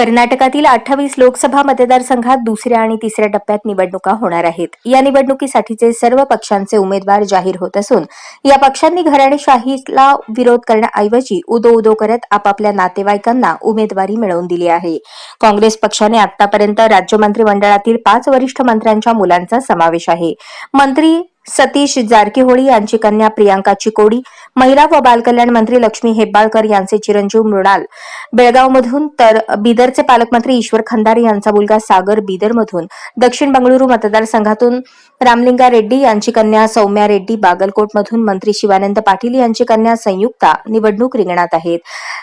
कर्नाटकातील अठ्ठावीस लोकसभा मतदारसंघात दुसऱ्या आणि तिसऱ्या टप्प्यात निवडणुका होणार आहेत. या निवडणुकीसाठीचे सर्व पक्षांचे उमेदवार जाहीर होत असून या पक्षांनी घराणेशाहीला विरोध करण्याऐवजी उदो उदो करत आपापल्या नातेवाईकांना उमेदवारी मिळवून दिली आहे. काँग्रेस पक्षाने आतापर्यंत राज्य मंत्रिमंडळातील पाच वरिष्ठ मंत्र्यांच्या मुलांचा समावेश आहे. मंत्री सतीश जारकीहोळी यांची कन्या प्रियांका चिकोडी महिला व बालकल्याण मंत्री लक्ष्मी हेब्बाळकर यांचे चिरंजीव मृणाल. बेळगावमधून तर बिदरचे पालकमंत्री ईश्वर खंदारे यांचा मुलगा सागर बिदरमधून. दक्षिण बंगळुरू मतदारसंघातून रामलिंगा रेड्डी यांची कन्या सौम्या रेड्डी बागलकोटमधून मंत्री शिवानंद पाटील यांची कन्या संयुक्ता निवडणूक रिंगणात आहेत.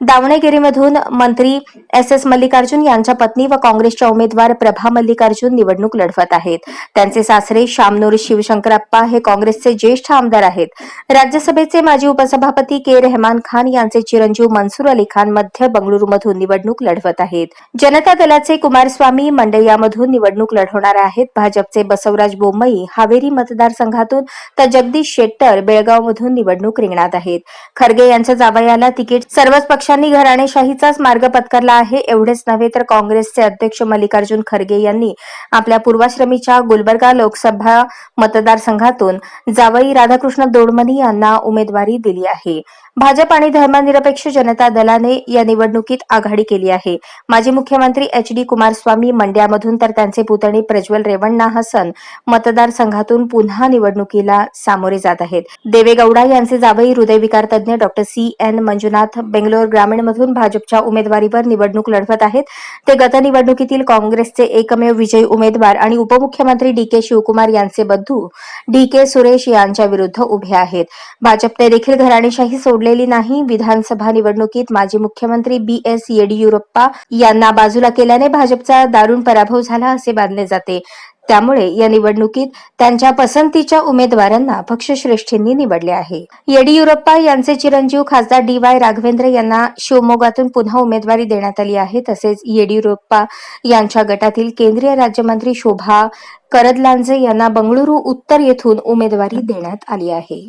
दावणेगिरीमधून मंत्री एस एस मल्लिकार्जुन यांच्या पत्नी व काँग्रेसच्या उमेदवार प्रभा मल्लिकार्जुन निवडणूक लढवत आहेत. त्यांचे सासरे शामनूर शिवशंकरप्पा हे काँग्रेसचे ज्येष्ठ आमदार आहेत. राज्यसभेचे माजी उपसभापती के रहमान खान यांचे चिरंजीव मनसूर अली खान मध्य बंगळुरूमधून निवडणूक लढवत आहेत. जनता दलाचे कुमारस्वामी मंडयामधून निवडणूक लढवणार आहेत. भाजपचे बसवराज बोम्मई हावेरी मतदारसंघातून तर जगदीश शेट्टर बेळगावमधून निवडणूक रिंगणात आहेत. खरगे यांच्या जावयाला तिकीट सर्वच पक्षांनी घराणेशाहीचाच मार्ग पत्करला आहे. एवढेच नव्हे तर काँग्रेसचे अध्यक्ष मल्लिकार्जुन खरगे यांनी आपल्या पूर्वाश्रमीच्या गुलबर्गा लोकसभा मतदारसंघात माध्यमातून जावई राधाकृष्ण दोडमनी यांना उमेदवारी दिली आहे. भाजप आणि धर्मनिरपेक्ष जनता दलाने या निवडणुकीत आघाडी केली आहे. माजी मुख्यमंत्री एच डी कुमारस्वामी मंड्यामधून तर त्यांचे पुतणी प्रज्वल रेवण्णा हसन मतदारसंघातून पुन्हा निवडणुकीला सामोरे जात आहेत. देवेगौडा यांचे जावई हृदयविकार तज्ञ doctor C. N. Manjunath Bangalore ग्रामीणमधून भाजपच्या उमेदवारीवर निवडणूक लढवत आहेत. ते गत निवडणुकीतील काँग्रेसचे एकमेव विजयी उमेदवार आणि उपमुख्यमंत्री डी के शिवकुमार यांचे बंधू डी के सुरेश यांच्या विरुद्ध उभे आहेत. भाजपने देखील घराणेशाही सोडलेली नाही. विधानसभा निवडणुकीत माजी मुख्यमंत्री बी एस येडियुरप्पा यांना बाजूला केल्याने भाजपचा दारुण पराभव झाला असे मानले जाते. त्यामुळे या निवडणुकीत त्यांच्या पसंतीच्या उमेदवारांना पक्षश्रेष्ठींनी निवडले आहे. येडियुरप्पा यांचे चिरंजीव खासदार डी वाय राघवेंद्र यांना शिवमोगातून पुन्हा उमेदवारी देण्यात आली आहे. तसेच येडियुरप्पा यांच्या गटातील केंद्रीय राज्यमंत्री शोभा करदलांजे यांना बंगळुरू उत्तर येथून उमेदवारी देण्यात आली आहे.